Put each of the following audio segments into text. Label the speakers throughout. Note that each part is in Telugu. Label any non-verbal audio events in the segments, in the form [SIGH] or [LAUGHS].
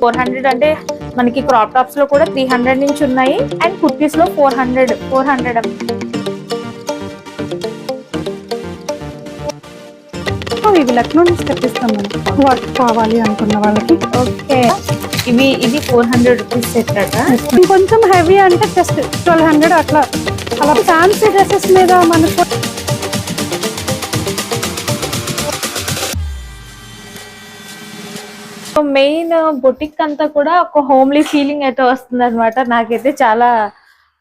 Speaker 1: ఫోర్ హండ్రెడ్ అంటే మనకి క్రాప్ టాప్స్లో కూడా త్రీ హండ్రెడ్ నుంచి ఉన్నాయి అండ్ కుర్తీస్లో ఫోర్ హండ్రెడ్ ఫోర్ హండ్రెడ్
Speaker 2: ఇవి లక్నో నుంచి తెప్పిస్తాం వర్క్ కావాలి అనుకున్న వాళ్ళకి.
Speaker 1: ఓకే. ఇవి ఇది ఫోర్ హండ్రెడ్ రూపీస్ సెట్
Speaker 2: కొంచెం హెవీ అంటే జస్ట్ ట్వెల్వ్ హండ్రెడ్ అట్లా. అలా ఫ్యాన్సీ డ్రెస్సెస్ మీద మనకు
Speaker 1: మెయిన్ బొటిక్ అంతా కూడా ఒక హోమ్లీ ఫీలింగ్ అయితే వస్తుంది అనమాట నాకైతే చాలా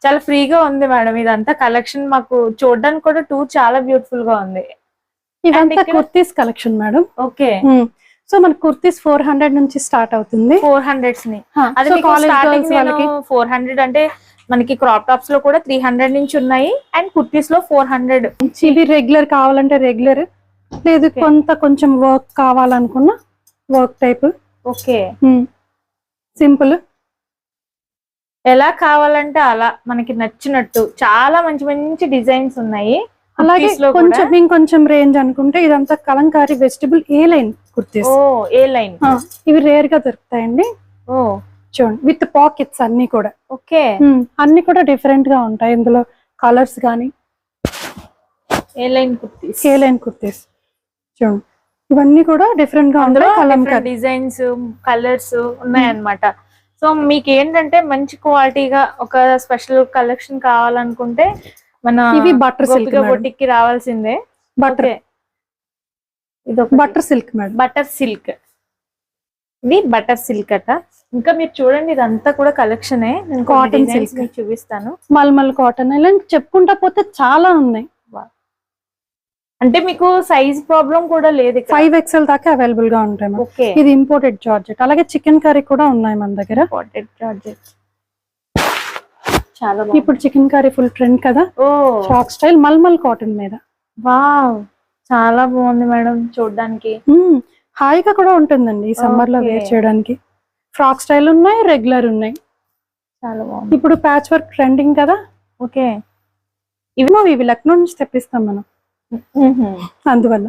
Speaker 1: చాలా ఫ్రీగా ఉంది మేడం ఇదంతా. కలెక్షన్ మాకు చూడడానికి కూడా టూర్ చాలా బ్యూటిఫుల్గా ఉంది. ఇక్కడ-
Speaker 2: kurtis collection madam.
Speaker 1: Okay.
Speaker 2: So మన కుర్తీస్ ఫోర్ హండ్రెడ్ నుంచి స్టార్ట్ అవుతుంది.
Speaker 1: ఫోర్
Speaker 2: హండ్రెడ్స్ని.
Speaker 1: ఫోర్ హండ్రెడ్ అంటే మనకి క్రాప్ టాప్స్లో కూడా త్రీ హండ్రెడ్ నుంచి ఉన్నాయి. అండ్ కుర్తీస్లో ఫోర్ హండ్రెడ్.
Speaker 2: ఇవి రెగ్యులర్ కావాలంటే రెగ్యులర్. లేదు. కొంత కొంచెం వర్క్ కావాలనుకున్న వర్క్ టైప్.
Speaker 1: ఓకే.
Speaker 2: సింపుల్.
Speaker 1: ఎలా కావాలంటే అలా మనకి నచ్చినట్టు చాలా మంచి మంచి డిజైన్స్ ఉన్నాయి.
Speaker 2: అలాగే కొంచెం. ఇంకొంచెం రేంజ్ అనుకుంటే ఇదంతా Kalamkari vegetable A line kurtis.
Speaker 1: Oh A line?
Speaker 2: ఇవి రేర్గా దొరుకుతాయండి.
Speaker 1: ఓ.
Speaker 2: చూడండి విత్ పాకెట్స్ అన్ని కూడా.
Speaker 1: ఓకే.
Speaker 2: అన్ని కూడా డిఫరెంట్గా ఉంటాయి. ఇందులో కలర్స్ కానీ
Speaker 1: A line kurtis?
Speaker 2: A line kurtis. చూడండి ఇవన్నీ కూడా డిఫరెంట్గా
Speaker 1: అందులో డిజైన్స్ కలర్స్ ఉన్నాయన్నమాట. సో మీకు ఏంటంటే మంచి క్వాలిటీగా ఒక స్పెషల్ కలెక్షన్ కావాలనుకుంటే మన
Speaker 2: ఇవి butter silk
Speaker 1: గోపిక
Speaker 2: మేడం.
Speaker 1: బొటిక్కి రావాల్సిందే.
Speaker 2: Butter
Speaker 1: Okay. ఇది
Speaker 2: butter silk madam
Speaker 1: butter silk ఇది బటర్ సిల్క్ అట. ఇంకా మీరు చూడండి ఇదంతా కూడా కలెక్షనే కాటన్ సిల్క్ చూపిస్తాను.
Speaker 2: మల్మల్ కాటన్ ఇలా చెప్పుకుంటా పోతే చాలా ఉన్నాయి.
Speaker 1: అంటే మీకు సైజ్ ప్రాబ్లం కూడా లేదు
Speaker 2: ఫైవ్ ఎక్స్ఎల్ దాకా అవైలబుల్గా ఉంటాయి ఇది ఇంపోర్టెడ్ జార్జెట్ అలాగే చికెన్ కర్రీ కూడా ఉన్నాయి మన దగ్గర.
Speaker 1: చాలా
Speaker 2: ఇప్పుడు చికెన్ కర్రీ ఫుల్ ట్రెండ్ కదా? ఫ్రాక్ స్టైల్ మల్మల్ కాటన్ మీద.
Speaker 1: వావ్ చాలా బాగుంది మేడం చూడడానికి.
Speaker 2: మ్మ్. హాయిగా కూడా ఉంటుందండి ఈ
Speaker 1: సమ్మర్లో.
Speaker 2: వేర్ చేయడానికి. ఫ్రాక్ స్టైల్ ఉన్నాయి రెగ్యులర్ ఉన్నాయి.
Speaker 1: చాలా బాగుంది.
Speaker 2: ఇప్పుడు ప్యాచ్ వర్క్ ట్రెండింగ్ కదా?
Speaker 1: ఓకే
Speaker 2: ఇవి ఇవి లక్నో నుంచి తెప్పిస్తాం మనం. అందువల్ల.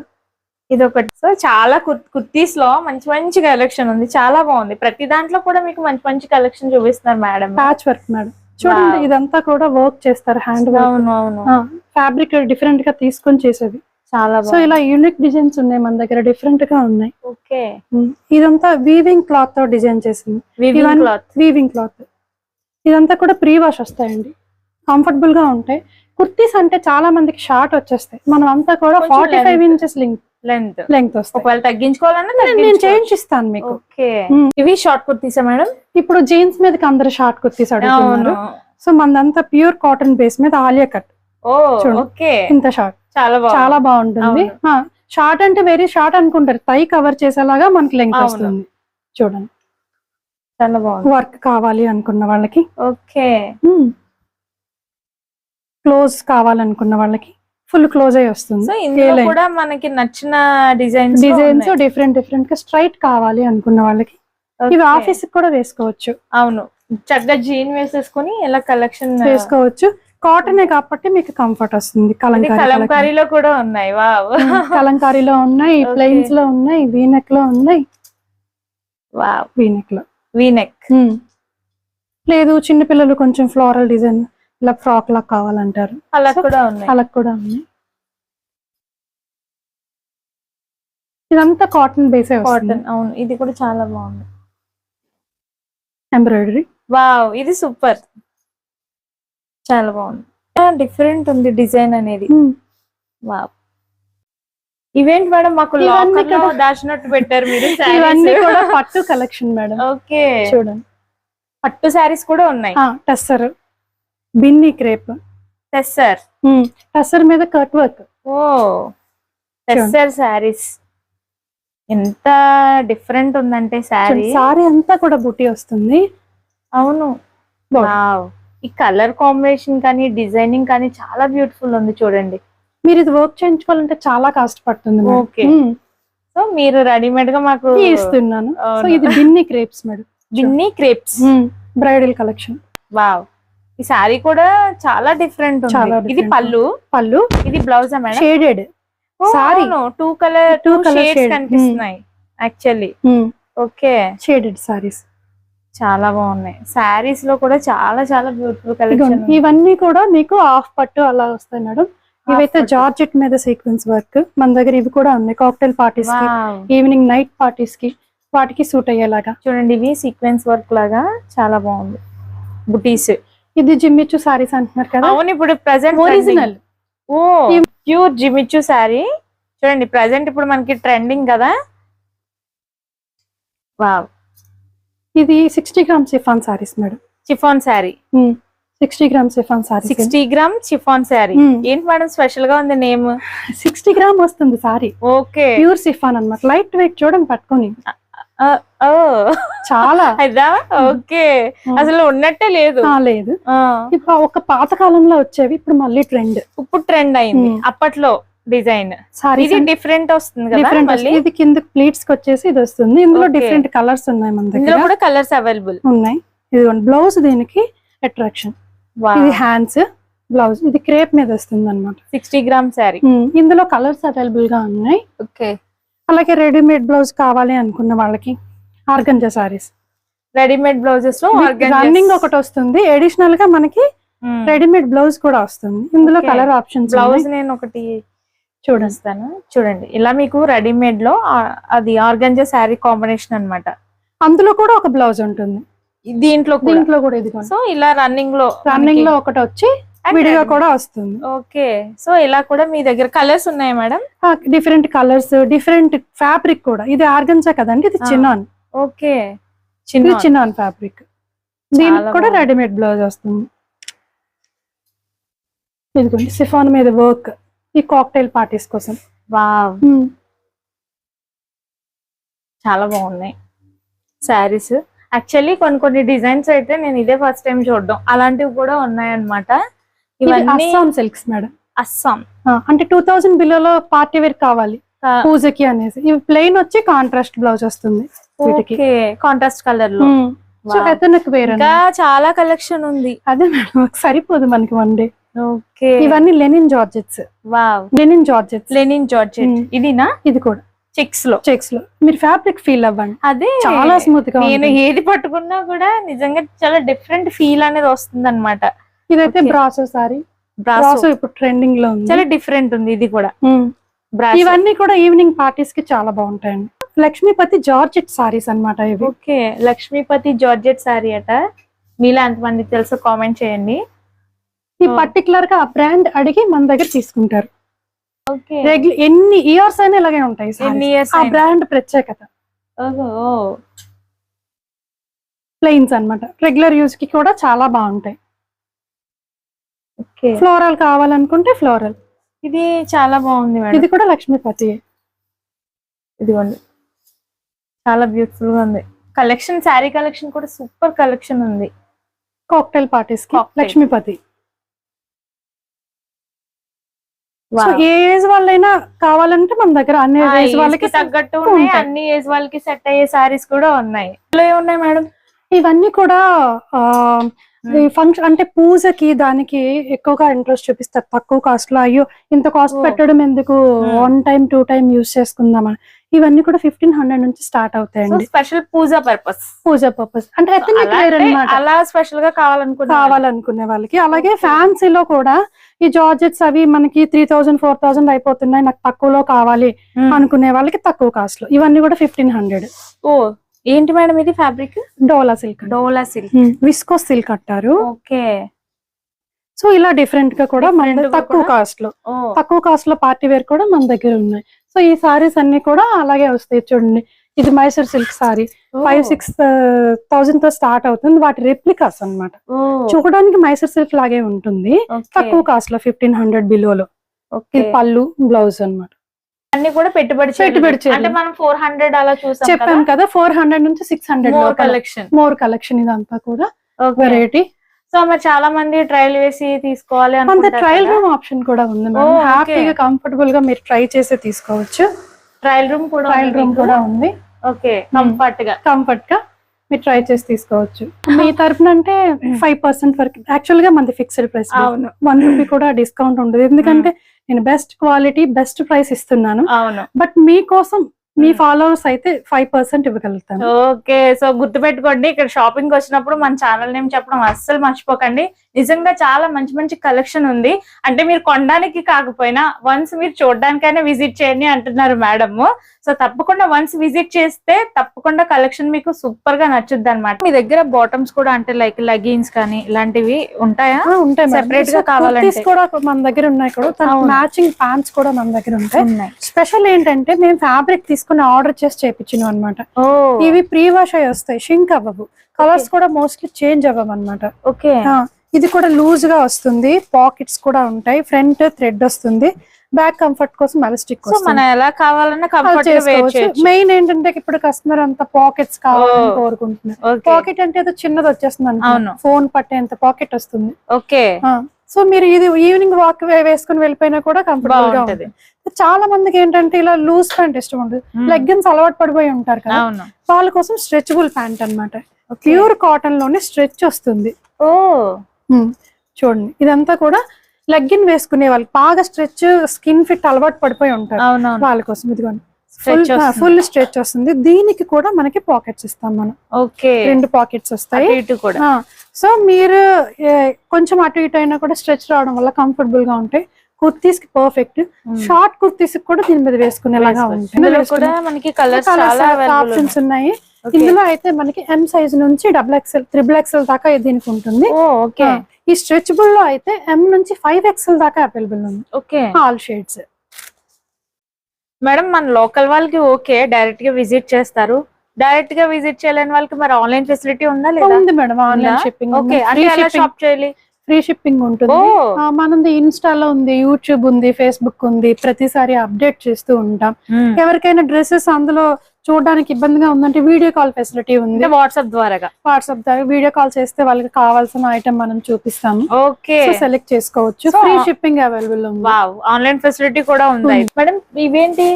Speaker 1: ఇది ఒకటి సో చాలా కుర్- కుర్తీస్లో మంచి మంచి కలెక్షన్ ఉంది. చాలా బాగుంది. ప్రతి దాంట్లో కూడా మీకు మంచి మంచి కలెక్షన్ చూపిస్తున్నారు మేడం.
Speaker 2: Patch work madam. చూడండి. ఇదంతా కూడా వర్క్ చేస్తారు హ్యాండ్
Speaker 1: అవును అవును.
Speaker 2: ఫ్యాబ్రిక్ డిఫరెంట్గా తీసుకొని చేసేది
Speaker 1: చాలా
Speaker 2: సో ఇలా యూనిక్ డిజైన్స్ ఉన్నాయి మన దగ్గర డిఫరెంట్గా ఉన్నాయి.
Speaker 1: ఓకే.
Speaker 2: ఇదంతా వీవింగ్ క్లాత్తో డిజైన్ చేసింది.
Speaker 1: క్లాత్
Speaker 2: వీవింగ్ క్లాత్ ఇదంతా కూడా ప్రీ వాష్ వస్తాయండి. కంఫర్టబుల్గా ఉంటాయి. కుర్తీస్ అంటే చాలా మందికి షార్ట్ వచ్చేస్తాయి. మనం అంతా కూడా forty five. Inches length
Speaker 1: length
Speaker 2: length
Speaker 1: ఒకవేళ తగ్గించుకోవాలన్నా
Speaker 2: నేను-
Speaker 1: తగ్గించుకోవచ్చు.
Speaker 2: చేయించిస్తాను మీకు.
Speaker 1: ఇవి షార్ట్ కుర్తీసా మేడం?
Speaker 2: ఇప్పుడు జీన్స్ మీదకి అందరు షార్ట్ కుర్తీస్ అడుగుతున్నారు. సో మనదంతా ప్యూర్ కాటన్ బేస్ మీద ఆలియా కట్.
Speaker 1: ఓకే.
Speaker 2: ఇంత షార్ట్
Speaker 1: చాలా
Speaker 2: చాలా బాగుంటుంది. షార్ట్ అంటే వెరీ షార్ట్ అనుకుంటారు. టై కవర్ చేసేలాగా మనకి లెంగ్త్. వస్తుంది. చూడండి.
Speaker 1: చాలా బాగుంది.
Speaker 2: వర్క్ కావాలి అనుకున్న వాళ్ళకి.
Speaker 1: ఓకే.
Speaker 2: క్లోజ్ కావాలనుకున్న వాళ్ళకి ఫుల్ క్లోజ్ అయి వస్తుంది.
Speaker 1: సో ఇందులో. కూడా మనకి నచ్చిన డిజైన్స్
Speaker 2: డిజైన్స్ డిఫరెంట్ డిఫరెంట్గా స్ట్రైట్ కావాలి అనుకున్న వాళ్ళకి. ఇవి ఆఫీస్ కూడా వేసుకోవచ్చు.
Speaker 1: అవును. చక్కగా జీన్ వేసేసుకుని ఇలా కలెక్షన్
Speaker 2: వేసుకోవచ్చు. కాటనే కాబట్టి మీకు కంఫర్ట్ వస్తుంది.
Speaker 1: కలంకారీలో కూడా ఉన్నాయి. వావ్
Speaker 2: కలంకారీలో ఉన్నాయి. [LAUGHS] ప్లెయిన్స్లో ఉన్నాయి వీనెక్లో ఉన్నాయి.
Speaker 1: వావ్
Speaker 2: వీనెక్లో
Speaker 1: వీనెక్.
Speaker 2: లేదు చిన్న పిల్లలు కొంచెం ఫ్లోరల్ డిజైన్ ఇలా ఫ్రాక్ లా కావాలంటారు.
Speaker 1: అలా కూడా ఉన్నాయి.
Speaker 2: అలా కూడా ఉన్నాయి. ఇదంతా కాటన్ బేసే
Speaker 1: కాటన్ అవును. ఇది కూడా చాలా బాగుంది.
Speaker 2: ఎంబ్రాయిడరీ
Speaker 1: వావ్ ఇది సూపర్ చాలా బాగుంది. డిఫరెంట్ ఉంది డిజైన్ అనేది. వావ్ ఇవేంటి మేడం మాకు దాచినట్టు పెట్టారు మీరు [LAUGHS]
Speaker 2: ఇవన్నీ కూడా పట్టు కలెక్షన్ మేడం
Speaker 1: ఓకే
Speaker 2: చూడండి.
Speaker 1: పట్టు శారీస్ కూడా ఉన్నాయి.
Speaker 2: టస్సర్. బిన్ని క్రేప్.
Speaker 1: టెస్సర్
Speaker 2: టస్సర్ మీద కట్ వర్క్.
Speaker 1: ఓ. టెస్సర్ శారీస్ ఎంత డిఫరెంట్ ఉందంటే శారీ
Speaker 2: సారీ అంతా కూడా బుట్టి వస్తుంది.
Speaker 1: అవును. ఈ కలర్ కాంబినేషన్ కానీ డిజైనింగ్ కానీ చాలా బ్యూటిఫుల్ ఉంది చూడండి.
Speaker 2: మీరు ఇది వర్క్ చేయించుకోవాలంటే చాలా కాస్ట్ పడుతుంది. ఉమ్,
Speaker 1: సో మీరు రెడీమేడ్గా మాకు
Speaker 2: ఇస్తున్నాను. సో. ఇది Binny crepes madam.
Speaker 1: Binny crepes.
Speaker 2: Bridal collection
Speaker 1: wow. ఈ సారీ కూడా చాలా డిఫరెంట్
Speaker 2: చాలా
Speaker 1: ఇది
Speaker 2: different.
Speaker 1: పళ్ళు.
Speaker 2: పళ్ళు.
Speaker 1: ఇది blouse madam?
Speaker 2: Shaded saree.
Speaker 1: Two colour two
Speaker 2: Two colour
Speaker 1: shades
Speaker 2: shade.
Speaker 1: కనిపిస్తున్నాయి యాక్చువల్లీ ఓకే
Speaker 2: షేడెడ్ సారీస్
Speaker 1: చాలా బాగున్నాయి. శారీస్లో కూడా చాలా చాలా బ్యూటిఫుల్ కలెక్షన్.
Speaker 2: ఇవన్నీ కూడా మీకు హాఫ్ పట్టు అలా వస్తాయి మేడం. ఇవైతే
Speaker 1: పట్టు.
Speaker 2: జార్జెట్ మీద సీక్వెన్స్ వర్క్ మన దగ్గర ఇవి కూడా ఉన్నాయి. కాక్టైల్ పార్టీస్కి ఈవినింగ్ నైట్ పార్టీస్కి వాటికి సూట్ అయ్యేలాగా.
Speaker 1: చూడండి ఇవి సీక్వెన్స్ వర్క్ లాగా చాలా బాగుంది. బుటీస్
Speaker 2: ఇది జిమ్మిచ్చు సారీస్ అంటున్నారు కదా.
Speaker 1: అవును ఇప్పుడు ప్రెసెంట్
Speaker 2: ఒరిజినల్
Speaker 1: ఓ ప్యూర్ జిమిచ్చు శారీ చూడండి ప్రెసెంట్ ఇప్పుడు మనకి ట్రెండింగ్ కదా. వావ్
Speaker 2: ఇది sixty gram chiffon saris madam
Speaker 1: chiffon sari
Speaker 2: sixty gram chiffon saris
Speaker 1: sixty gram chiffon
Speaker 2: Hmm.
Speaker 1: ఏంటి మేడం స్పెషల్గా ఉంది నేమ్
Speaker 2: సిక్స్టీ గ్రామ్ వస్తుంది సారీ
Speaker 1: ఓకే
Speaker 2: ప్యూర్ సిఫాన్ అన్నమాట. లైట్ వెయిట్ చూడండి పట్టుకొని. చాలా.
Speaker 1: అదా ఓకే. అసలు ఉన్నట్టే లేదు.
Speaker 2: లేదు. ఇప్పుడు ఒక పాత కాలంలో వచ్చేవి ఇప్పుడు మళ్ళీ ట్రెండ్.
Speaker 1: ఇప్పుడు ట్రెండ్ అయింది. అప్పట్లో డిజైన్. ఇది డిఫరెంట్ వస్తుంది కదా
Speaker 2: డిఫరెంట్
Speaker 1: మళ్ళీ?
Speaker 2: ఇది కింద ప్లీట్స్కి వచ్చేసి ఇది వస్తుంది. ఇందులో. డిఫరెంట్ కలర్స్ ఉన్నాయి మన దగ్గర.
Speaker 1: కూడా కలర్స్ అవైలబుల్
Speaker 2: ఉన్నాయి. ఇదిగోండి బ్లౌజ్ దీనికి అట్రాక్షన్ ఇది హ్యాండ్స్ బ్లౌజ్ ఇది క్రేప్ మీద వస్తుంది అనమాట
Speaker 1: సిక్స్టీ గ్రామ్ శారీ
Speaker 2: ఇందులో కలర్స్ అవైలబుల్గా ఉన్నాయి.
Speaker 1: ఓకే.
Speaker 2: అలాగే రెడీమేడ్ బ్లౌజ్ కావాలి అనుకున్న వాళ్ళకి ఆర్గంజా సారీస్
Speaker 1: రెడీమేడ్ బ్లౌజెస్లో
Speaker 2: రన్నింగ్ ఒకటి వస్తుంది. అడిషనల్గా మనకి రెడీమేడ్ బ్లౌజ్ కూడా వస్తుంది. ఇందులో. కలర్ ఆప్షన్స్
Speaker 1: బ్లౌజ్ నేను ఒకటి
Speaker 2: చూడండి.
Speaker 1: చూపిస్తాను. చూడండి. ఇలా మీకు రెడీమేడ్లో అది ఆర్గంజా శారీ కాంబినేషన్ అన్నమాట.
Speaker 2: అందులో కూడా ఒక బ్లౌజ్ ఉంటుంది.
Speaker 1: దీంట్లో
Speaker 2: దీంట్లో కూడా ఇదిగోండి.
Speaker 1: సో ఇలా
Speaker 2: రన్నింగ్లో రన్నింగ్లో ఒకటి వచ్చి విడిగా కూడా వస్తుంది.
Speaker 1: ఓకే సో ఇలా కూడా మీ దగ్గర కలర్స్ ఉన్నాయి madam
Speaker 2: different colours different fabric కూడా. ఇది ఆర్గన్జా కదండి ఇది చిన్నాన్.
Speaker 1: ఓకే చిన్న
Speaker 2: చిన్నాన్. ఫ్యాబ్రిక్ దీనికి కూడా. రెడీమేడ్ బ్లౌజ్ వస్తుంది. ఇదిగోండి సిఫాన్ మీద వర్క్ ఈ కాక్టైల్ పార్టీస్ కోసం.
Speaker 1: Wow
Speaker 2: Hmm.
Speaker 1: చాలా బాగున్నాయి. శారీస్ యాక్చువల్లీ కొన్ని కొన్ని డిజైన్స్ అయితే నేను ఇదే ఫస్ట్ టైం చూడడం. అలాంటివి కూడా ఉన్నాయన్నమాట. ఇవన్నీ
Speaker 2: అస్సాం సిల్క్స్ మేడం.
Speaker 1: అస్సాం.
Speaker 2: అంటే టూ థౌసండ్ బిలోలో పార్టీ వేర్ కావాలి. పూజకి అనేసి. ఇవి ప్లెయిన్ వచ్చి కాంట్రాస్ట్ బ్లౌజ్ వస్తుంది
Speaker 1: కాంట్రాస్ట్ కలర్లో.
Speaker 2: సో. ఎతనకు వేరే
Speaker 1: చాలా కలెక్షన్ ఉంది.
Speaker 2: అదే మేడం సరిపోదు మనకి వన్ డే
Speaker 1: ఓకే.
Speaker 2: ఇవన్నీ linen georgettes
Speaker 1: wow
Speaker 2: linen georgettes
Speaker 1: linen georgette. ఇదినా?
Speaker 2: ఇది కూడా. చెక్స్లో. చెక్స్లో. మీరు ఫ్యాబ్రిక్ ఫీల్ అవ్వండి.
Speaker 1: అదే.
Speaker 2: చాలా స్మూత్గా
Speaker 1: నేను. ఏది పట్టుకున్నా కూడా నిజంగా చాలా డిఫరెంట్ ఫీల్ అనేది వస్తుంది అనమాట
Speaker 2: ఇదైతే. బ్రాసో సారీ బ్రాసో ఇప్పుడు ట్రెండింగ్లో ఉంది.
Speaker 1: చాలా డిఫరెంట్ ఉంది ఇది కూడా. బ్రాసో
Speaker 2: ఇవన్నీ కూడా ఈవినింగ్ పార్టీస్కి చాలా బాగుంటాయండి. లక్ష్మీపతి జార్జెట్ సారీస్ అన్నమాట ఇవి.
Speaker 1: ఓకే లక్ష్మీపతి జార్జెట్ శారీ అట. మీలా ఎంతమందికి తెలుసో కామెంట్ చేయండి.
Speaker 2: ఈ
Speaker 1: Oh.
Speaker 2: పర్టికులర్గా ఆ బ్రాండ్ అడిగి మన దగ్గర తీసుకుంటారు. ఎన్ని ఇయర్స్ అయినా ఇలాగే ఉంటాయి sarees.
Speaker 1: ఎన్ని ఇయర్స్
Speaker 2: ఆ బ్రాండ్ ప్రత్యేకత. ప్లెయిన్స్ అన్నమాట. రెగ్యులర్ యూజ్కి కూడా చాలా బాగుంటాయి. ఫ్లోరల్ కావాలనుకుంటే ఫ్లోరల్.
Speaker 1: ఇది చాలా బాగుంది మేడం.
Speaker 2: ఇది కూడా లక్ష్మీపతి
Speaker 1: ఇదిగోండి. చాలా బ్యూటిఫుల్గా ఉంది. కలెక్షన్ శారీ కలెక్షన్ కూడా సూపర్ కలెక్షన్ ఉంది.
Speaker 2: Cocktail parties. లక్ష్మీపతి. ఏ ఏజ్ వాళ్ళైనా కావాలంటే మన దగ్గర అన్ని ఏజ్ వాళ్ళకి
Speaker 1: తగ్గట్టు ఉన్నాయి. అన్ని ఏజ్ వాళ్ళకి సెట్ అయ్యే సారీస్ కూడా ఉన్నాయి. ఏమున్నాయి మేడం?
Speaker 2: ఇవన్నీ కూడా ఆ, ఈ ఫంక్షన్ అంటే పూజకి దానికి ఎక్కువగా ఇంట్రెస్ట్ చూపిస్తారు. తక్కువ కాస్ట్లో అయ్యో ఇంత కాస్ట్. పెట్టడం ఎందుకు?
Speaker 1: Hmm.
Speaker 2: One time two time use చేసుకుందామని. ఇవన్నీ కూడా ఫిఫ్టీన్ హండ్రెడ్ నుంచి స్టార్ట్ అవుతాయండి.
Speaker 1: Special puja purpose.
Speaker 2: Puja purpose. అంటే
Speaker 1: అలా స్పెషల్గా కావాలనుకున్నా
Speaker 2: కావాలనుకునే వాళ్ళకి. అలాగే. ఫ్యాన్సీలో కూడా ఈ జార్జెట్స్ అవి మనకి త్రీ థౌసండ్ ఫోర్ థౌసండ్ అయిపోతున్నాయి. నాకు తక్కువలో కావాలి అనుకునే వాళ్ళకి తక్కువ కాస్ట్లో ఇవన్నీ కూడా ఫిఫ్టీన్ హండ్రెడ్.
Speaker 1: ఓ ఏంటి మేడం ఇది fabric?
Speaker 2: Dola silk
Speaker 1: dola silk.
Speaker 2: Viscose silk అంటారు
Speaker 1: ఓకే.
Speaker 2: సో ఇలా డిఫరెంట్గా కూడా మన తక్కువ?
Speaker 1: కాస్ట్లో.
Speaker 2: తక్కువ కాస్ట్లో పార్టీ వేర్ కూడా మన దగ్గర ఉన్నాయి. సో ఈ సారీస్ అన్ని కూడా అలాగే వస్తాయి చూడండి. ఇది Mysore silk sari five six థౌసండ్తో start అవుతుంది. వాటి రెప్లికాస్ అన్నమాట. చూడడానికి మైసూర్ సిల్క్ లాగే ఉంటుంది. తక్కువ కాస్ట్లో ఫిఫ్టీన్ హండ్రెడ్ బిలోలో ఇది పళ్ళు బ్లౌజ్ అన్నమాట.
Speaker 1: అన్ని కూడా పెట్టుబడి.
Speaker 2: పెట్టుబడి.
Speaker 1: అంటే మనం ఫోర్ హండ్రెడ్ అలా చూసాం
Speaker 2: చెప్పాను కదా ఫోర్ హండ్రెడ్ నుంచి six hundred
Speaker 1: collection
Speaker 2: more collection ఇదంతా కూడా వెరైటీ
Speaker 1: సో మరి చాలా మంది ట్రయల్ వేసి తీసుకోవాలి అనుకుంటారు
Speaker 2: ట్రయల్ రూమ్ ఆప్షన్ కూడా ఉంది. హ్యాపీగా కంఫర్టబుల్గా మీరు ట్రై చేసి తీసుకోవచ్చు.
Speaker 1: ట్రయల్ రూమ్ కూడా
Speaker 2: ట్రయల్ రూమ్ కూడా ఉంది.
Speaker 1: ఓకే
Speaker 2: కంఫర్ట్గా కంఫర్ట్గా మీరు ట్రై చేసి తీసుకోవచ్చు. మీ తరపున అంటే ఫైవ్ పర్సెంట్ వరకు యాక్చువల్గా మనది ఫిక్స్డ్ ప్రైస్
Speaker 1: అవును.
Speaker 2: వన్ రూపీ కూడా డిస్కౌంట్ ఉండదు. ఎందుకంటే నేను బెస్ట్ క్వాలిటీ బెస్ట్ ప్రైస్ ఇస్తున్నాను.
Speaker 1: అవును.
Speaker 2: బట్ మీకోసం మీ ఫాలోవర్స్ అయితే ఫైవ్ పర్సెంట్ ఇవ్వగలుగుతాను.
Speaker 1: ఓకే సో గుర్తుపెట్టుకోండి ఇక్కడ షాపింగ్ వచ్చినప్పుడు మన ఛానల్ నేమ్ చెప్పడం అస్సలు మర్చిపోకండి. నిజంగా చాలా మంచి మంచి కలెక్షన్ ఉంది. అంటే మీరు కొనడానికి కాకపోయినా వన్స్ మీరు చూడడానికైనా విజిట్ చేయండి అంటున్నారు మేడం సో తప్పకుండా వన్స్ విజిట్ చేస్తే తప్పకుండా కలెక్షన్ మీకు సూపర్గా నచ్చుద్ది అనమాట మీ దగ్గర బాటమ్స్ కూడా అంటే లైక్ లెగిన్స్ కానీ ఇలాంటివి ఉంటాయా?
Speaker 2: ఉంటాయి.
Speaker 1: Separate గా కావాలంటే.
Speaker 2: కూడా మన దగ్గర ఉన్నాయి కూడా. మ్యాచింగ్ ప్యాంట్స్ కూడా మన దగ్గర ఉంటాయి. స్పెషల్ ఏంటంటే మేము ఫ్యాబ్రిక్ తీసుకుని ఆర్డర్ చేసి చేపించినాం అనమాట ఇవి ప్రీ వాష్ అయి వస్తాయి. షింక్ అవ్వవు. కలర్స్ కూడా మోస్ట్లీ చేంజ్ అవ్వవు అనమాట
Speaker 1: ఓకే.
Speaker 2: ఇది కూడా లూజ్గా వస్తుంది. పాకెట్స్ కూడా ఉంటాయి. ఫ్రంట్ థ్రెడ్ వస్తుంది. బ్యాక్ కంఫర్ట్ కోసం ఎలాస్టిక్
Speaker 1: చేయొచ్చు.
Speaker 2: మెయిన్ ఏంటంటే ఇప్పుడు కస్టమర్ అంత పాకెట్స్ కావాలని. కోరుకుంటున్నారు. పాకెట్ అంటే ఏదో చిన్నది వచ్చేస్తుంది. ఫోన్ పట్టేంత పాకెట్ వస్తుంది.
Speaker 1: ఓకే.
Speaker 2: సో మీరు ఇది ఈవినింగ్ వాక్ వేసుకుని వెళ్ళిపోయినా కూడా
Speaker 1: కంఫర్టబుల్గా
Speaker 2: ఉంటుంది. చాలా మందికి ఏంటంటే ఇలా లూజ్ ప్యాంట్ ఇష్టం ఉంటుంది. లెగ్గిన్స్ అలవాటు పడిపోయి ఉంటారు కదా. వాళ్ళ కోసం స్ట్రెచబుల్ ప్యాంట్ అన్నమాట. ప్యూర్ కాటన్లోనే స్ట్రెచ్ వస్తుంది.
Speaker 1: ఓ.
Speaker 2: చూడండి. ఇదంతా కూడా లెగ్గిన్ వేసుకునే వాళ్ళకి బాగా స్ట్రెచ్ స్కిన్ ఫిట్ అలవాటు పడిపోయి ఉంటారు వాళ్ళ కోసం. ఇదిగోండి. ఫుల్ స్ట్రెచ్ వస్తుంది. దీనికి కూడా మనకి పాకెట్స్ ఇస్తాం మనం.
Speaker 1: ఓకే.
Speaker 2: రెండు పాకెట్స్ వస్తాయి.
Speaker 1: కూడా.
Speaker 2: సో మీరు కొంచెం అటు ఇటు అయినా కూడా స్ట్రెచ్ రావడం వల్ల కంఫర్టబుల్గా ఉంటాయి. కుర్తీస్కి పర్ఫెక్ట్ షార్ట్ కుర్తీస్ కూడా దీని మీద వేసుకునేలాగా ఉంటాయి.
Speaker 1: కూడా మనకి కలర్స్ చాలా అవైలబుల్
Speaker 2: ఆప్షన్స్ ఉన్నాయి. ఇందులో అయితే మనకి ఎం సైజ్ నుంచి డబుల్ ఎక్స్ఎల్ త్రిబుల్ ఎక్స్ఎల్ దాకా దీనికి ఉంటుంది. ఆ, ఈ స్ట్రెచబుల్లో అయితే ఎం నుంచి ఫైవ్ ఎక్స్ఎల్ దాకా అవైలబుల్ ఉంది.
Speaker 1: ఓకే
Speaker 2: ఆల్ షేడ్స్
Speaker 1: మేడం మన లోకల్ వాళ్ళకి ఓకే డైరెక్ట్గా విజిట్ చేస్తారు. డైరెక్ట్గా విజిట్ చేయలేని వాళ్ళకి మరి ఆన్లైన్ ఫెసిలిటీ ఉందా లేదా?
Speaker 2: ఉంది మేడం ఆన్లైన్? షిప్పింగ్
Speaker 1: ఓకే అంటే ఎలా షాప్ చేయాలి?
Speaker 2: ఫ్రీ షిప్పింగ్ ఉంటుంది. మనది ఇన్స్టాలో ఉంది యూట్యూబ్ ఉంది ఫేస్బుక్ ఉంది. ప్రతిసారి అప్డేట్ చేస్తూ ఉంటాం.
Speaker 1: మ్మ్.
Speaker 2: ఎవరికైనా డ్రెస్సెస్ అందులో చూడడానికి ఇబ్బందిగా ఉందంటే వీడియో కాల్ ఫెసిలిటీ ఉంది.
Speaker 1: వాట్సాప్ ద్వారాగా?
Speaker 2: వాట్సాప్ ద్వారా వీడియో కాల్ చేస్తే వాళ్ళకి కావాల్సిన ఐటమ్ మనం చూపిస్తాము.
Speaker 1: ఓకే
Speaker 2: సెలెక్ట్ చేసుకోవచ్చు. ఫ్రీ షిప్పింగ్ అవైలబుల్ ఉంది.
Speaker 1: వావ్ ఆన్లైన్ ఫెసిలిటీ కూడా ఉంది. మేడం ఇవేంటి?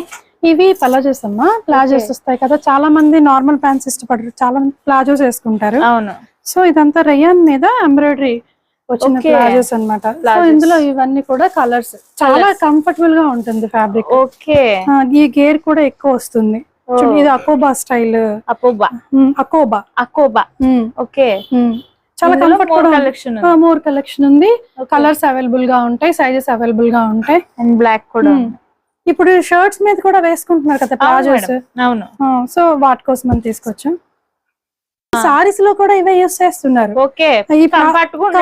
Speaker 2: ఇవి ప్లాజోస్ అమ్మా ప్లాజోస్ వస్తాయి కదా. చాలా మంది నార్మల్ ప్యాంట్స్ ఇష్టపడరు. చాలా మంది ప్లాజోస్ వేసుకుంటారు.
Speaker 1: అవును.
Speaker 2: సో ఇదంతా రయాన్ మీద ఎంబ్రాయిడరీ వచ్చిన. Palazzos so
Speaker 1: Plazos.
Speaker 2: ఇందులో ఇవన్నీ కూడా కలర్స్. చాలా కంఫర్టబుల్గా ఉంటుంది ఫ్యాబ్రిక్
Speaker 1: ఓకే.
Speaker 2: ఈ గేర్ కూడా ఎక్కువ వస్తుంది. ఇది అకోబా స్టైల్. అకోబా.
Speaker 1: అకోబా.
Speaker 2: Um,
Speaker 1: okay.
Speaker 2: చాలా కంఫర్ట్
Speaker 1: కలెక్షన్
Speaker 2: మోర్ కలెక్షన్ ఉంది. కలర్స్ అవైలబుల్గా ఉంటాయి సైజెస్ అవైలబుల్గా ఉంటాయి.
Speaker 1: అండ్ బ్లాక్ కూడా.
Speaker 2: ఇప్పుడు షర్ట్స్ మీద కూడా వేసుకుంటున్నారు కదా ప్లాజోస్
Speaker 1: అవును.
Speaker 2: సో వాటి కోసం మనం తీసుకొచ్చాం? సారీస్లో కూడా ఇవే యూస్ చేస్తున్నారు.
Speaker 1: ఓకే.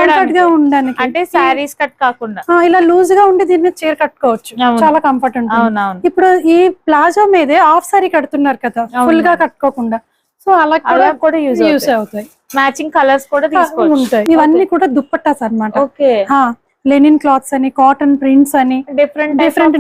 Speaker 2: కంఫర్ట్గా
Speaker 1: ఉండడానికి. అంటే శారీస్ కట్ కాకుండా.
Speaker 2: ఇలా లూజ్గా ఉండి దీని మీద చీర కట్టుకోవచ్చు. చాలా కంఫర్ట్ ఉంటుంది. ఇప్పుడు ఈ ప్లాజో మీదే హాఫ్ సారీ కడుతున్నారు కదా. ఫుల్గా కట్టుకోకుండా. సో అలా కూడా యూస్ అవుతాయి.
Speaker 1: మ్యాచింగ్ కలర్స్ కూడా తీసుకోవచ్చు.
Speaker 2: ఉంటాయి. ఇవన్నీ కూడా దుప్పట్టాస్ అన్నమాట.
Speaker 1: ఓకే.
Speaker 2: లెనిన్ క్లాత్స్ అని కాటన్ ప్రింట్స్ అని
Speaker 1: డిఫరెంట్
Speaker 2: డిఫరెంట్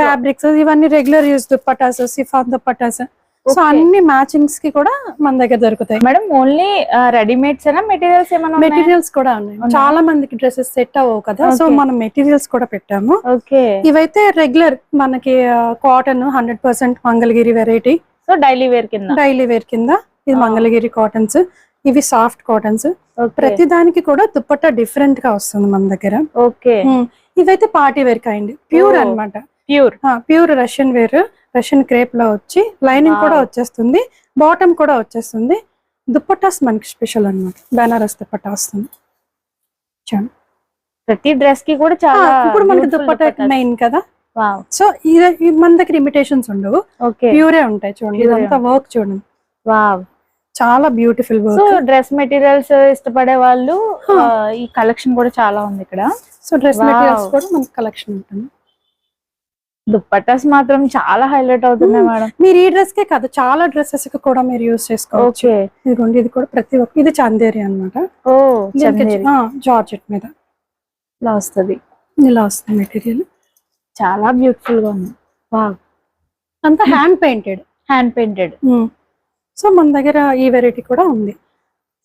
Speaker 2: ఫ్యాబ్రిక్స్ ఇవన్నీ regular use dupattas chiffon dupattas so. అన్ని మ్యాచింగ్స్కి కూడా మన దగ్గర దొరుకుతాయి.
Speaker 1: మేడం ఓన్లీ రెడీమేడ్స్ మెటీరియల్స్ ఏమైనా
Speaker 2: మెటీరియల్స్ కూడా ఉన్నాయి? చాలా మందికి డ్రెస్సెస్ సెట్ అవ్వవు కదా సో. మనం మెటీరియల్స్ కూడా పెట్టాము.
Speaker 1: ఓకే
Speaker 2: ఇవైతే రెగ్యులర్ మనకి cotton hundred percent Mangalagiri variety
Speaker 1: so daily wear కింద?
Speaker 2: డైలీ వేర్ కింద ఇది
Speaker 1: Ah.
Speaker 2: మంగళగిరి కాటన్స్ ఇవి సాఫ్ట్ కాటన్స్. ప్రతి దానికి కూడా దుప్పట్టా డిఫరెంట్గా వస్తుంది మన దగ్గర.
Speaker 1: ఓకే.
Speaker 2: ఇవైతే పార్టీ వేర్ కైండ్. ప్యూర్. అన్నమాట.
Speaker 1: Pure.
Speaker 2: Pure Russian wear Russian క్రేప్లో వచ్చి లైనింగ్ కూడా. వచ్చేస్తుంది. బాటమ్ కూడా వచ్చేస్తుంది. దుప్పటాస్ మనకి స్పెషల్ అన్నమాట. బెనారస్ దుప్పట్టా వస్తుంది. చూడండి.
Speaker 1: ప్రతి డ్రెస్కి కూడా చాలా
Speaker 2: ఇప్పుడు మనకి దుప్పట్టా మెయిన్ కదా. సో మన దగ్గర ఇమిటేషన్స్ ఉండవు. ప్యూరే ఉంటాయి చూడండి. ఇదంతా వర్క్ చూడండి.
Speaker 1: వావ్.
Speaker 2: చాలా బ్యూటిఫుల్
Speaker 1: సో డ్రెస్ మెటీరియల్స్ ఇష్టపడే వాళ్ళు ఈ కలెక్షన్ కూడా చాలా ఉంది ఇక్కడ.
Speaker 2: So dress. మెటీరియల్స్ కూడా మనకి కలెక్షన్ ఉంటుంది.
Speaker 1: దుప్పటాస్ మాత్రం చాలా హైలైట్ అవుతున్నాయి మేడం
Speaker 2: మీరు ఈ డ్రెస్ కే కాదు చాలా డ్రెస్సెస్కి కూడా మీరు యూస్ చేసుకోవచ్చు. ఇదిగోండి ఇది కూడా ప్రతి ఒక్క ఇది చందేరి అనమాట
Speaker 1: ఓ చందేరి.
Speaker 2: జార్జెట్ మీద.
Speaker 1: ఇలా వస్తుంది.
Speaker 2: ఇలా వస్తుంది మెటీరియల్
Speaker 1: చాలా బ్యూటిఫుల్గా ఉంది. వావ్
Speaker 2: అంతా hand painted
Speaker 1: hand painted
Speaker 2: so మన దగ్గర ఈ వెరైటీ కూడా ఉంది.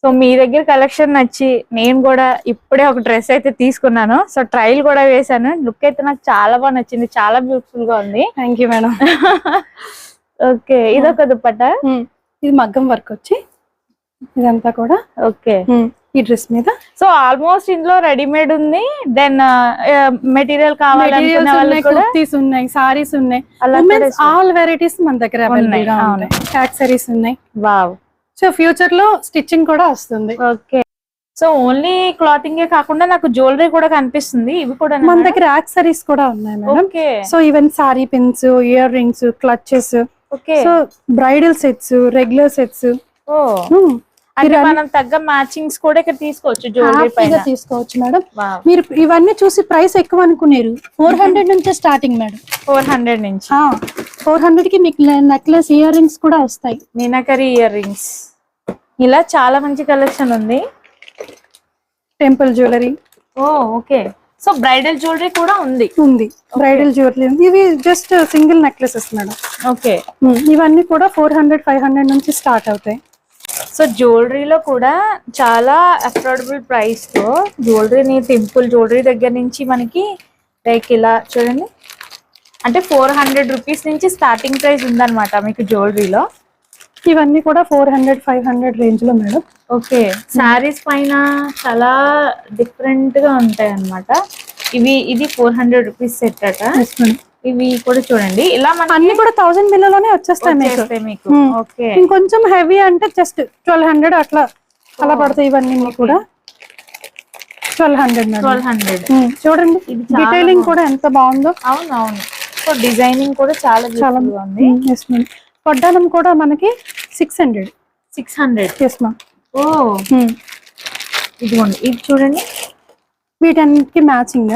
Speaker 1: సో మీ దగ్గర కలెక్షన్ నచ్చి నేను కూడా ఇప్పుడే ఒక డ్రెస్ అయితే తీసుకున్నాను. సో ట్రయల్ కూడా వేసాను లుక్ అయితే నాకు చాలా బాగా నచ్చింది. చాలా బ్యూటిఫుల్గా ఉంది.
Speaker 2: Thank you madam
Speaker 1: okay. ఇదొక దుప్పట
Speaker 2: ఇది మగ్గం వర్క్ వచ్చి ఇదంతా కూడా.
Speaker 1: ఓకే.
Speaker 2: ఈ డ్రెస్ మీద?
Speaker 1: సో ఆల్మోస్ట్ ఇందులో రెడీమేడ్ ఉంది. దెన్ మెటీరియల్ కూడా
Speaker 2: కుర్తీస్ ఉన్నాయి సారీస్ ఉన్నాయి. ఆల్ వెరైటీస్ మన దగ్గర
Speaker 1: ఉన్నాయి,
Speaker 2: యాక్సరీస్ ఉన్నాయి.
Speaker 1: వావ్.
Speaker 2: సో ఫ్యూచర్లో స్టిచ్చింగ్ కూడా వస్తుంది.
Speaker 1: ఓకే. సో ఓన్లీ క్లాతింగ్ కాకుండా నాకు జ్యువెలరీ కూడా కనిపిస్తుంది. ఇవి కూడా
Speaker 2: మన దగ్గర యాక్సరీస్ కూడా ఉన్నాయి madam. So even sari pins earrings clutches
Speaker 1: okay.
Speaker 2: So bridal sets regular sets
Speaker 1: ఓ. అంటే మనం తగ్గ మ్యాచింగ్స్ కూడా ఇక్కడ తీసుకోవచ్చు జ్యువెలరీ
Speaker 2: తీసుకోవచ్చు మేడం. మీరు ఇవన్నీ చూసి ప్రైస్ ఎక్కువ అనుకున్నారు ఫోర్ హండ్రెడ్ నుంచే స్టార్టింగ్ మేడం.
Speaker 1: ఫోర్ హండ్రెడ్ నుంచి.
Speaker 2: ఫోర్ హండ్రెడ్కి మీకు నెక్లెస్ ఇయర్ రింగ్స్ కూడా వస్తాయి.
Speaker 1: మీనాకరి ఇయర్ రింగ్స్ ఇలా చాలా మంచి కలెక్షన్ ఉంది.
Speaker 2: టెంపుల్ జ్యువెలరీ
Speaker 1: ఓ ఓకే. సో బ్రైడల్ జ్యువెలరీ కూడా ఉంది.
Speaker 2: ఉంది. బ్రైడల్ జ్యువెలరీ ఉంది. ఇవి just single necklaces madam.
Speaker 1: Okay
Speaker 2: ఇవన్నీ కూడా ఫోర్ హండ్రెడ్ ఫైవ్ హండ్రెడ్ నుంచి స్టార్ట్ అవుతాయి.
Speaker 1: సో జ్యువెలరీలో కూడా చాలా అఫోర్డబుల్ ప్రైస్తో జ్యువెలరీని టెంపుల్ జ్యువెలరీ దగ్గర నుంచి మనకి లైక్ ఇలా చూడండి. అంటే ఫోర్ హండ్రెడ్ రూపీస్ నుంచి స్టార్టింగ్ ప్రైస్ ఉందన్నమాట మీకు జ్యువెలరీలో.
Speaker 2: ఇవన్నీ కూడా ఫోర్ హండ్రెడ్ ఫైవ్ హండ్రెడ్ రేంజ్లో మేడం.
Speaker 1: ఓకే. శారీస్ పైన చాలా డిఫరెంట్గా ఉంటాయి అన్నమాట ఇవి ఇది ఫోర్ హండ్రెడ్ రూపీస్ సెట్ అట. ఇవి కూడా చూడండి. ఇలా
Speaker 2: అన్ని కూడా థౌసండ్ బిల్లోనే వచ్చేస్తాయి మీకు.
Speaker 1: ఓకే.
Speaker 2: ఇంకొంచెం హెవీ అంటే జస్ట్ ట్వెల్వ్ హండ్రెడ్ అట్లా అలా పడతాయి ఇవన్నీ కూడా. ట్వెల్వ్ హండ్రెడ్
Speaker 1: ట్వెల్వ్ హండ్రెడ్
Speaker 2: చూడండి డీటెయిలింగ్ కూడా ఎంత బాగుందో.
Speaker 1: అవును అవును సో డిజైనింగ్ కూడా చాలా
Speaker 2: చాలా
Speaker 1: ఉంది.
Speaker 2: ఎస్ మ్యామ్ వడ్డానం కూడా మనకి six hundred
Speaker 1: six hundred
Speaker 2: yes ma'am
Speaker 1: ఓ. ఇదిగోండి ఇది చూడండి.
Speaker 2: వీటన్నిటికి మ్యాచింగ్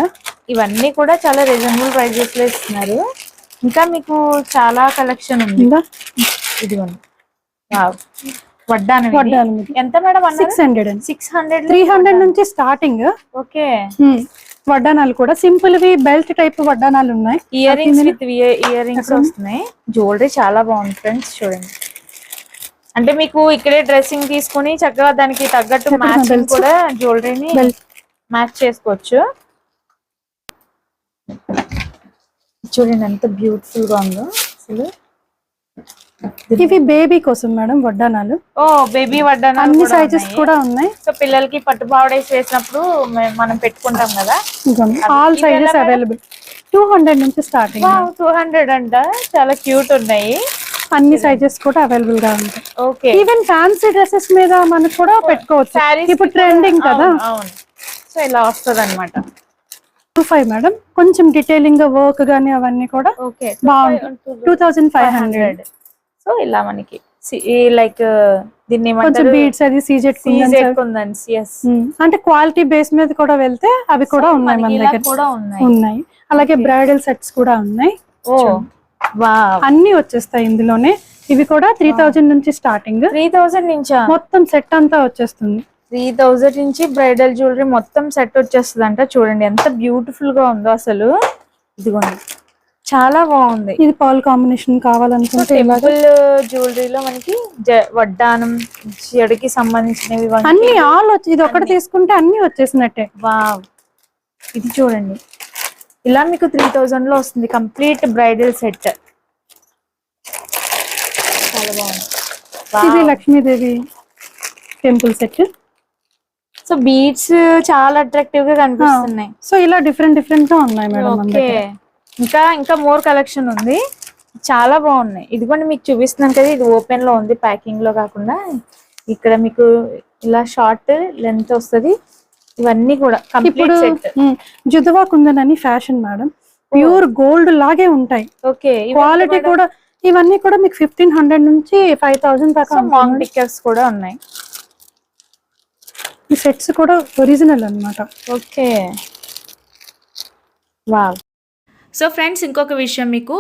Speaker 1: ఇవన్నీ కూడా చాలా రీజనబుల్ ప్రైజెస్లో ఇస్తున్నారు. ఇంకా మీకు చాలా కలెక్షన్ ఉంది. ఇదిగోండి. వడ్డానం ఇది.
Speaker 2: వడ్డానం
Speaker 1: ఎంత madam
Speaker 2: six hundred
Speaker 1: six hundred
Speaker 2: three hundred నుంచి స్టార్టింగ్
Speaker 1: ఓకే.
Speaker 2: వడ్డానాలు కూడా. సింపుల్ వి బెల్ట్ టైప్ వడ్డానాలు ఉన్నాయి.
Speaker 1: Earrings with earrings వస్తున్నాయి. జ్యువెలరీ చాలా బాగుంది ఫ్రెండ్స్ చూడండి. అంటే మీకు ఇక్కడే డ్రెస్సింగ్ తీసుకుని చక్కగా దానికి తగ్గట్టు మ్యాచింగ్. కూడా జ్యువెలరీని. మ్యాచ్ చేసుకోవచ్చు. చూడండి ఎంత బ్యూటిఫుల్గా ఉందో. అసలు
Speaker 2: ఇవి బేబీ కోసం మేడం వడ్డానాలు
Speaker 1: ఓ బేబీ వడ్డానాలు
Speaker 2: అన్ని సైజెస్. కూడా ఉన్నాయి.
Speaker 1: సో పిల్లలకి పట్టు పావడేసి వేసినప్పుడు మనం పెట్టుకుంటాం కదా.
Speaker 2: All sizes available two hundred నుంచి స్టార్టింగ్
Speaker 1: టూ హండ్రెడ్ అంట. చాలా క్యూట్ ఉన్నాయి.
Speaker 2: అన్ని సైజెస్ కూడా అవైలబుల్గా ఉంటాయి.
Speaker 1: ఓకే
Speaker 2: ఈవెన్ ఫ్యాన్సీ డ్రెస్సెస్ మీద మనకు కూడా పెట్టుకోవచ్చు.
Speaker 1: Sarees
Speaker 2: ఇప్పుడు ట్రెండింగ్ కదా.
Speaker 1: సో ఇలా వస్తుంది అనమాట
Speaker 2: టూ ఫైవ్ మేడం. కొంచెం డీటెయిలింగ్ వర్క్ గానీ అవన్నీ కూడా బాగుంది two thousand five hundred
Speaker 1: so ఇలా మనకి. లైక్ దీన్ని
Speaker 2: కొంచెం బీడ్స్ అది సీజెట్
Speaker 1: ఎస్
Speaker 2: అంటే క్వాలిటీ బేస్ మీద కూడా వెళ్తే అవి కూడా ఉన్నాయి మన దగ్గర.
Speaker 1: కూడా ఉన్నాయి.
Speaker 2: అలాగే బ్రైడల్ సెట్స్ కూడా ఉన్నాయి.
Speaker 1: వా
Speaker 2: అన్ని వచ్చేస్తాయి ఇందులోనే. ఇవి కూడా త్రీ థౌజండ్ నుంచి స్టార్టింగ్
Speaker 1: త్రీ థౌసండ్ నుంచా?
Speaker 2: మొత్తం సెట్ అంతా వచ్చేస్తుంది.
Speaker 1: త్రీ థౌజండ్ నుంచి బ్రైడల్ జ్యువెలరీ మొత్తం సెట్ వచ్చేస్తుంది అంట చూడండి ఎంత బ్యూటిఫుల్గా ఉందో అసలు. ఇదిగోండి. చాలా బాగుంది.
Speaker 2: ఇది పాల్ కాంబినేషన్ కావాలనుకుంటే
Speaker 1: టెంపుల్ జ్యువెలరీలో మనకి వడ్డానం జడకి సంబంధించినవి
Speaker 2: అన్ని ఆల్ వచ్చి ఇది ఒకటి తీసుకుంటే అన్ని వచ్చేసినట్టే.
Speaker 1: వావ్. ఇది చూడండి. ఇలా మీకు త్రీ థౌజండ్లో వస్తుంది. Complete bridal set. చాలా బాగుంది.
Speaker 2: ఇది Lakshmidevi temple set.
Speaker 1: So beads చాలా అట్రాక్టివ్గా కనిపిస్తున్నాయి.
Speaker 2: సో ఇలా డిఫరెంట్ డిఫరెంట్గా ఉన్నాయి మేడం
Speaker 1: ఓకే. ఇంకా ఇంకా మోర్ కలెక్షన్ ఉంది. చాలా బాగున్నాయి. ఇదిగోండి మీకు చూపిస్తున్నాను కదా ఇది ఓపెన్లో ఉంది ప్యాకింగ్లో కాకుండా. ఇక్కడ మీకు ఇలా షార్ట్ లెంత్ వస్తది. ఇవన్నీ కూడా
Speaker 2: ఇప్పుడు జుదవా కుందన్ అని ఫ్యాషన్ మేడం. ప్యూర్ గోల్డ్ లాగే ఉంటాయి.
Speaker 1: ఓకే
Speaker 2: క్వాలిటీ కూడా ఇవన్నీ కూడా మీకు ఫిఫ్టీన్ హండ్రెడ్ నుంచి ఫైవ్ థౌసండ్ దాకా
Speaker 1: మాంగ్. టిక్కర్స్ కూడా ఉన్నాయి.
Speaker 2: ఈ సెట్స్ కూడా ఒరిజినల్ అన్నమాట.
Speaker 1: ఓకే. వావ్.
Speaker 3: సో ఫ్రెండ్స్ ఇంకొక విషయం మీకు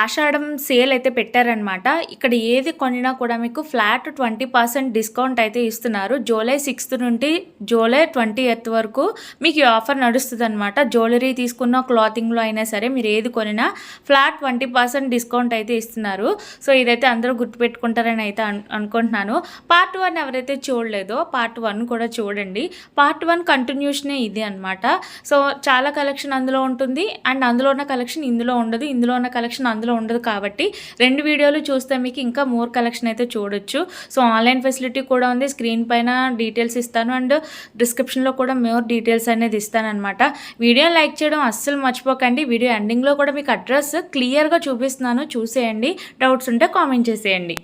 Speaker 3: ఆషాఢం సేల్ అయితే పెట్టారనమాట ఇక్కడ ఏది కొనినా కూడా మీకు ఫ్లాట్ ట్వంటీ పర్సెంట్ డిస్కౌంట్ అయితే ఇస్తున్నారు. జూలై సిక్స్త్ నుండి జూలై ట్వంటీ ఎయిత్ వరకు మీకు ఈ ఆఫర్ నడుస్తుంది అనమాట జ్యువెలరీ తీసుకున్న క్లాతింగ్లో అయినా సరే మీరు ఏది కొనినా ఫ్లాట్ ట్వంటీ పర్సెంట్ డిస్కౌంట్ అయితే ఇస్తున్నారు. సో ఇదైతే అందరూ గుర్తుపెట్టుకుంటారని అయితే అనుకుంటున్నాను. పార్ట్ వన్ ఎవరైతే చూడలేదో పార్ట్ వన్ కూడా చూడండి. పార్ట్ వన్ కంటిన్యూషనే ఇది అనమాట సో చాలా కలెక్షన్ అందులో ఉంటుంది. అండ్ అందులో ఉన్న
Speaker 1: కలెక్షన్ ఇందులో ఉండదు ఇందులో ఉన్న కలెక్షన్ అందులో ఉండదు కాబట్టి రెండు వీడియోలు చూస్తే మీకు ఇంకా మోర్ కలెక్షన్ అయితే చూడొచ్చు. సో ఆన్లైన్ ఫెసిలిటీ కూడా ఉంది స్క్రీన్ పైన డీటెయిల్స్ ఇస్తాను అండ్ డిస్క్రిప్షన్లో కూడా మోర్ డీటెయిల్స్ అనేది ఇస్తాను అనమాట వీడియో లైక్ చేయడం అస్సలు మర్చిపోకండి. వీడియో ఎండింగ్లో కూడా మీకు అడ్రస్ క్లియర్గా చూపిస్తున్నాను చూసేయండి. డౌట్స్ ఉంటే కామెంట్ చేసేయండి.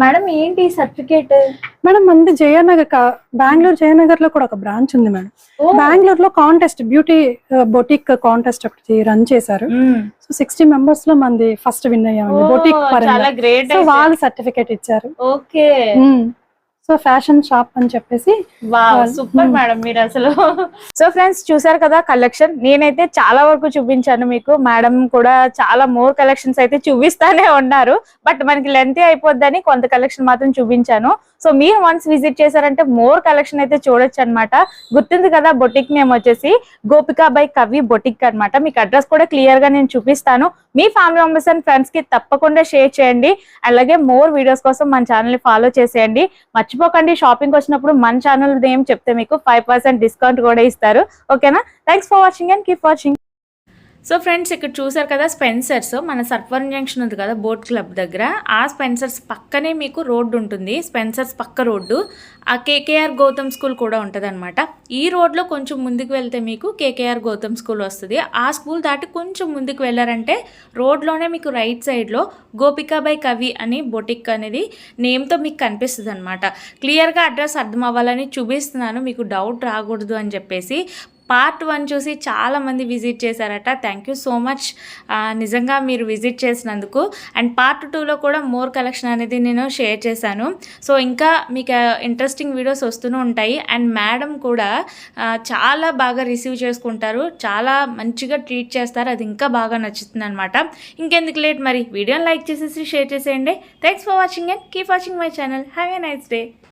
Speaker 4: మేడం ఏంటి సర్టిఫికేట్?
Speaker 2: మేడం మంది జయనగర్ బెంగళూరు జయనగర్లో కూడా ఒక బ్రాంచ్ ఉంది మేడం. బెంగళూరు లో కాంటెస్ట్ బ్యూటీ బొటిక్ కాంటెస్ట్ ఒకటి రన్ చేశారు. సో సిక్స్టీ మెంబర్స్లో మంది ఫస్ట్ విన్ అయ్యామండి బొటిక్ పరంగా. వాళ్ళు సర్టిఫికేట్ ఇచ్చారు.
Speaker 4: ఓకే.
Speaker 2: సో ఫ్యాషన్ షాప్ అని చెప్పేసి
Speaker 4: సూపర్. మేడం మీరు అసలు. సో ఫ్రెండ్స్ చూసారు కదా కలెక్షన్? నేనైతే చాలా వరకు చూపించాను మీకు. మేడం కూడా చాలా మోర్ కలెక్షన్స్ అయితే చూపిస్తానే ఉన్నారు. బట్ మనకి లెంత్ అయిపోద్దని కొంత కలెక్షన్ మాత్రం చూపించాను. సో మీరు వన్స్ విజిట్ చేశారంటే మోర్ కలెక్షన్ అయితే చూడొచ్చు అనమాట గుర్తుంది కదా బొటిక్ నేమ్ వచ్చేసి గోపికా బై కవి బొటిక్ అన్నమాట. మీకు అడ్రస్ కూడా క్లియర్గా నేను చూపిస్తాను. మీ ఫ్యామిలీ మెంబర్స్ అండ్ ఫ్రెండ్స్కి తప్పకుండా షేర్ చేయండి. అలాగే మోర్ వీడియోస్ కోసం మన ఛానల్ని ఫాలో చేసేయండి. మర్చిపోకండి షాపింగ్ వచ్చినప్పుడు మన ఛానల్ నేమ్ చెప్తే మీకు ఫైవ్ పర్సెంట్ డిస్కౌంట్ కూడా ఇస్తారు. ఓకేనా thanks for watching and keep watching
Speaker 1: so friends ఇక్కడ చూసారు కదా స్పెన్సర్స్ మన సర్వర్ జంక్షన్ ఉంది కదా బోట్ క్లబ్ దగ్గర. ఆ స్పెన్సర్స్ పక్కనే మీకు రోడ్డు ఉంటుంది. స్పెన్సర్స్ పక్క రోడ్డు. ఆ కేకేఆర్ గౌతమ్ స్కూల్ కూడా ఉంటుంది ఈ రోడ్లో కొంచెం ముందుకు వెళ్తే మీకు కేకేఆర్ గౌతమ్ స్కూల్ వస్తుంది. ఆ స్కూల్ దాటి కొంచెం ముందుకు వెళ్ళారంటే రోడ్లోనే మీకు రైట్ సైడ్లో గోపికాబాయ్ కవి అని బొటిక్ అనేది నేమ్తో మీకు కనిపిస్తుంది అనమాట క్లియర్గా అడ్రస్ అర్థం అవ్వాలని చూపిస్తున్నాను. మీకు డౌట్ రాకూడదు అని చెప్పేసి పార్ట్ వన్ చూసి చాలామంది విజిట్ చేశారట. థ్యాంక్ యూ సో మచ్ నిజంగా మీరు విజిట్ చేసినందుకు. అండ్ పార్ట్ టూలో కూడా మోర్ కలెక్షన్ అనేది నేను షేర్ చేశాను. సో ఇంకా మీకు ఇంట్రెస్టింగ్ వీడియోస్ వస్తూనే ఉంటాయి. అండ్ మేడం కూడా చాలా బాగా రిసీవ్ చేసుకుంటారు. చాలా మంచిగా ట్రీట్ చేస్తారు. అది ఇంకా బాగా నచ్చుతుంది అనమాట ఇంకెందుకు లేట్ మరి? వీడియోని లైక్ చేసేసి షేర్ చేసేయండి. Thanks for watching and keep watching my channel have a nice day